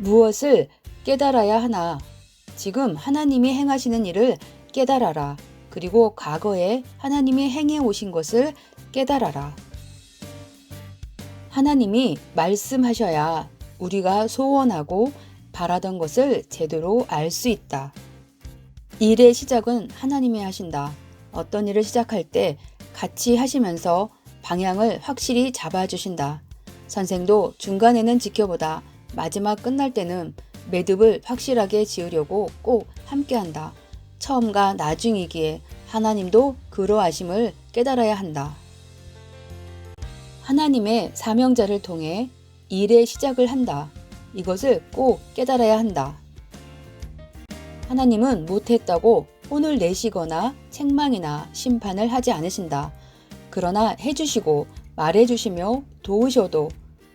무엇을 깨달아야 하나? 지금 하나님이 행하시는 일을 깨달아라. 그리고 과거에 하나님이 행해 오신 것을 깨달아라. 하나님이 말씀하셔야 우리가 소원하고 바라던 것을 제대로 알 수 있다. 일의 시작은 하나님이 하신다. 어떤 일을 시작할 때 같이 하시면서 방향을 확실히 잡아주신다. 선생도 중간에는 지켜보다 마지막 끝날 때는 매듭을 확실하게 지으려고 꼭 함께한다. 처음과 나중이기에 하나님도 그러하심을 깨달아야 한다. 하나님의 사명자를 통해 일의 시작을 한다. 이것을 꼭 깨달아야 한다. 하나님은 못했다고 혼을 내시거나 책망이나 심판을 하지 않으신다. 그러나 해주시고 말해주시며 도우셔도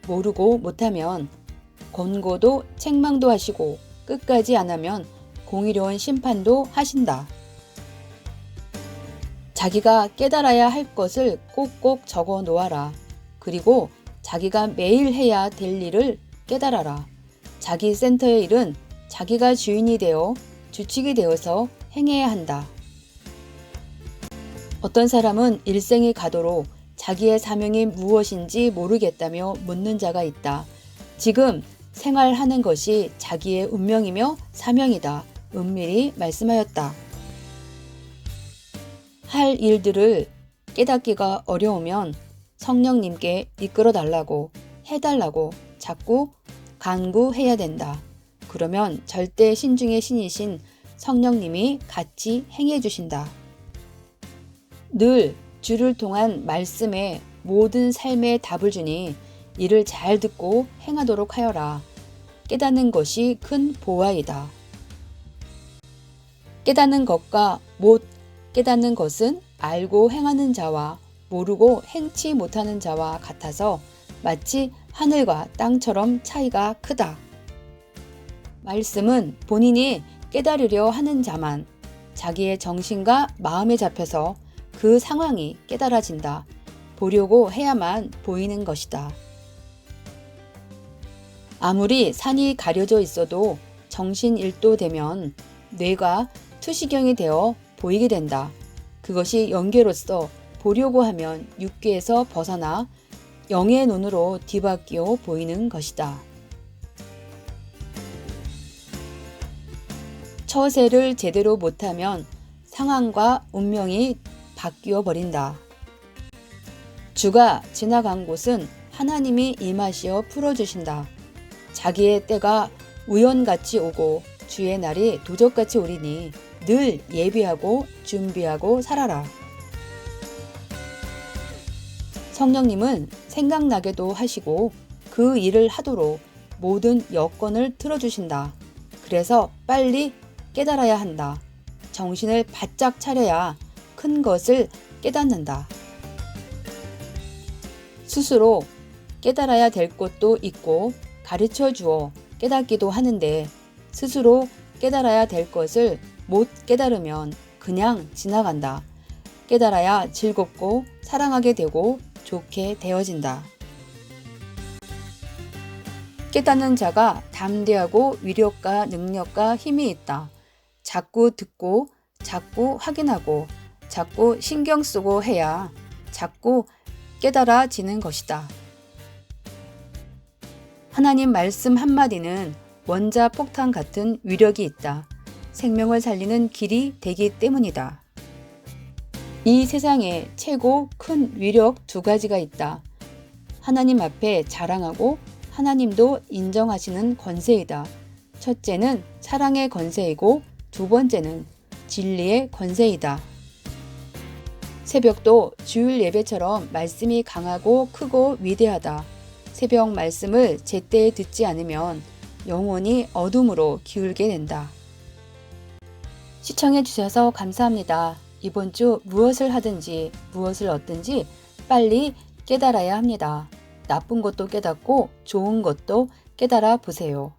모르고 못하면 권고도 책망도 하시고 끝까지 안 하면 공의로운 심판도 하신다. 자기가 깨달아야 할 것을 꼭꼭 적어 놓아라. 그리고 자기가 매일 해야 될 일을 깨달아라. 자기 센터의 일은 자기가 주인이 되어 주축이 되어서 행해야 한다. 어떤 사람은 일생이 가도록 자기의 사명이 무엇인지 모르겠다며 묻는 자가 있다. 지금 생활하는 것이 자기의 운명이며 사명이다. 은밀히 말씀하였다. 할 일들을 깨닫기가 어려우면 성령님께 이끌어 달라고 해달라고 자꾸 간구해야 된다. 그러면 절대 신중의 신이신 성령님이 같이 행해 주신다. 늘 주를 통한 말씀에 모든 삶의 답을 주니 이를 잘 듣고 행하도록 하여라. 깨닫는 것이 큰 보화이다. 깨닫는 것과 못 깨닫는 것은 알고 행하는 자와 모르고 행치 못하는 자와 같아서 마치 하늘과 땅처럼 차이가 크다. 말씀은 본인이 깨달으려 하는 자만 자기의 정신과 마음에 잡혀서 그 상황이 깨달아진다. 보려고 해야만 보이는 것이다. 아무리 산이 가려져 있어도 정신 일도 되면 뇌가 투시경이 되어 보이게 된다. 그것이 영계로서 보려고 하면 육계에서 벗어나 영의 눈으로 뒤바뀌어 보이는 것이다. 처세를 제대로 못하면 상황과 운명이 바뀌어 버린다. 주가 지나간 곳은 하나님이 임하시어 풀어주신다. 자기의 때가 우연같이 오고 주의 날이 도적같이 오리니 늘 예비하고 준비하고 살아라. 성령님은 생각나게도 하시고 그 일을 하도록 모든 여건을 틀어주신다. 그래서 빨리 깨달아야 한다. 정신을 바짝 차려야 큰 것을 깨닫는다. 스스로 깨달아야 될 것도 있고 가르쳐 주어 깨닫기도 하는데 스스로 깨달아야 될 것을 못 깨달으면 그냥 지나간다. 깨달아야 즐겁고 사랑하게 되고 좋게 되어진다. 깨닫는 자가 담대하고 위력과 능력과 힘이 있다. 자꾸 듣고 자꾸 확인하고 자꾸 신경 쓰고 해야 자꾸 깨달아지는 것이다. 하나님 말씀 한마디는 원자 폭탄 같은 위력이 있다. 생명을 살리는 길이 되기 때문이다. 이 세상에 최고 큰 위력 두 가지가 있다. 하나님 앞에 자랑하고 하나님도 인정하시는 권세이다. 첫째는 사랑의 권세이고 두 번째는 진리의 권세이다. 새벽도 주일 예배처럼 말씀이 강하고 크고 위대하다. 새벽 말씀을 제때에 듣지 않으면 영혼이 어둠으로 기울게 된다. 시청해 주셔서 감사합니다. 이번 주 무엇을 하든지 무엇을 얻든지 빨리 깨달아야 합니다. 나쁜 것도 깨닫고 좋은 것도 깨달아 보세요.